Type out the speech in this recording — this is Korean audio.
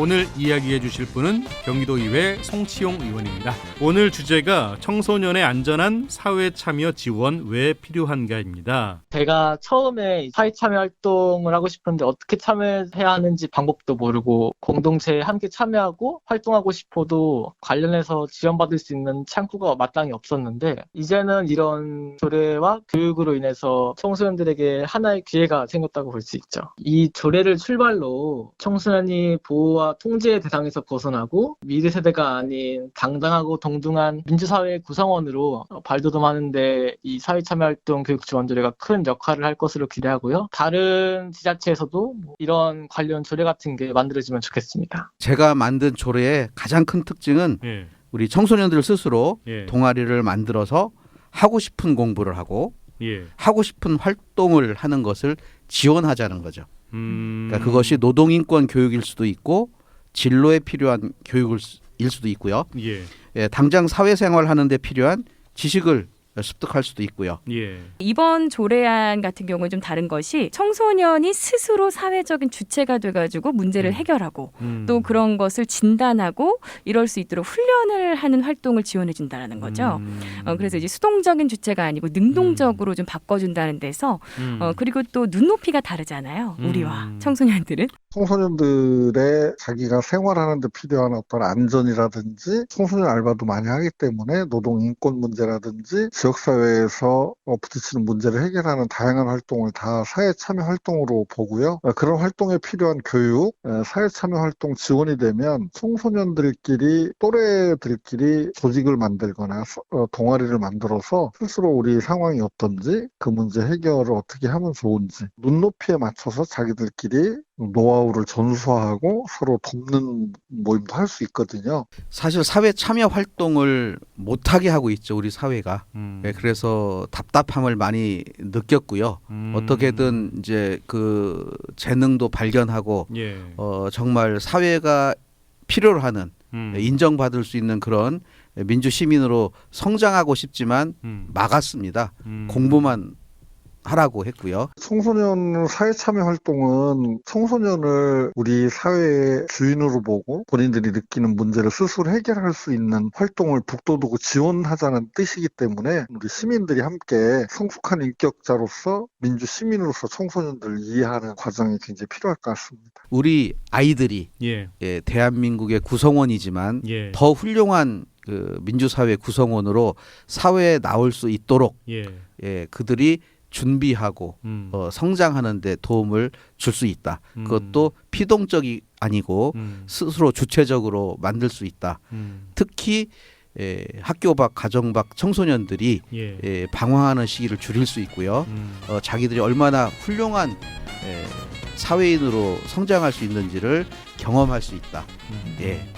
오늘 이야기해 주실 분은 경기도의회 송치용 의원입니다. 오늘 주제가 청소년의 안전한 사회 참여 지원 왜 필요한가입니다. 제가 처음에 사회 참여 활동을 하고 싶은데 어떻게 참여해야 하는지 방법도 모르고 공동체에 함께 참여하고 활동하고 싶어도 관련해서 지원받을 수 있는 창구가 마땅히 없었는데 이제는 이런 조례와 교육으로 인해서 청소년들에게 하나의 기회가 생겼다고 볼 수 있죠. 이 조례를 출발로 청소년이 보호와 통제의 대상에서 벗어나고 미래 세대가 아닌 당당하고 동등한 민주사회의 구성원으로 발돋움하는데 이 사회 참여 활동 교육 지원조례가 큰 역할을 할 것으로 기대하고요. 다른 지자체에서도 뭐 이런 관련 조례 같은 게 만들어지면 좋겠습니다. 제가 만든 조례의 가장 큰 특징은 예, 우리 청소년들 스스로 예, 동아리를 만들어서 하고 싶은 공부를 하고 예. 하고 싶은 활동을 하는 것을 지원하자는 거죠. 음, 그러니까 그것이 노동인권 교육일 수도 있고 진로에 필요한 교육일 수- 일 수도 있고요. 예, 예, 당장 사회생활 하는데 필요한 지식을 습득할 수도 있고요. 예, 이번 조례안 같은 경우는 좀 다른 것이 청소년이 스스로 사회적인 주체가 돼가지고 문제를 음. 해결하고 음. 또 그런 것을 진단하고 이럴 수 있도록 훈련을 하는 활동을 지원해 준다라는 거죠. 음. 어, 그래서 이제 수동적인 주체가 아니고 능동적으로 좀 바꿔준다는 데서 음. 어, 그리고 또 눈높이가 다르잖아요. 우리와 음. 청소년들은. 청소년들의 자기가 생활하는 데 필요한 어떤 안전이라든지 청소년 알바도 많이 하기 때문에 노동 인권 문제라든지 지역사회에서 어, 부딪히는 문제를 해결하는 다양한 활동을 다 사회 참여 활동으로 보고요. 어, 그런 활동에 필요한 교육, 어, 사회 참여 활동 지원이 되면 청소년들끼리 또래들끼리 조직을 만들거나 동아리를 만들어서 스스로 우리 상황이 어떤지 그 문제 해결을 어떻게 하면 좋은지 눈높이에 맞춰서 자기들끼리 노하우를 전수하고 서로 돕는 모임도 할 수 있거든요. 사실 사회 참여 활동을 못하게 하고 있죠 우리 사회가. 음. 예, 그래서 답답함을 많이 느꼈고요. 음. 어떻게든 이제 그 재능도 발견하고 예, 어, 정말 사회가 필요로 하는 음. 인정받을 수 있는 그런 민주 시민으로 성장하고 싶지만 음. 막았습니다. 음. 공부만 하라고 했고요. 청소년 사회 참여 활동은 청소년을 우리 사회의 주인으로 보고 본인들이 느끼는 문제를 스스로 해결할 수 있는 활동을 북돋우고 지원하자는 뜻이기 때문에 우리 시민들이 함께 성숙한 인격자로서 민주 시민으로서 청소년들을 이해하는 과정이 굉장히 필요할 것 같습니다. 우리 아이들이 예, 예, 대한민국의 구성원이지만 예, 더 훌륭한 그 민주사회 구성원으로 사회에 나올 수 있도록 예, 예, 그들이 준비하고 음. 어, 성장하는 데 도움을 줄 수 있다. 음. 그것도 피동적이 아니고 음. 스스로 주체적으로 만들 수 있다. 음. 특히 에, 학교 밖, 가정 밖 청소년들이 예, 에, 방황하는 시기를 줄일 수 있고요. 음. 어, 자기들이 얼마나 훌륭한 에, 사회인으로 성장할 수 있는지를 경험할 수 있다. 음. 예,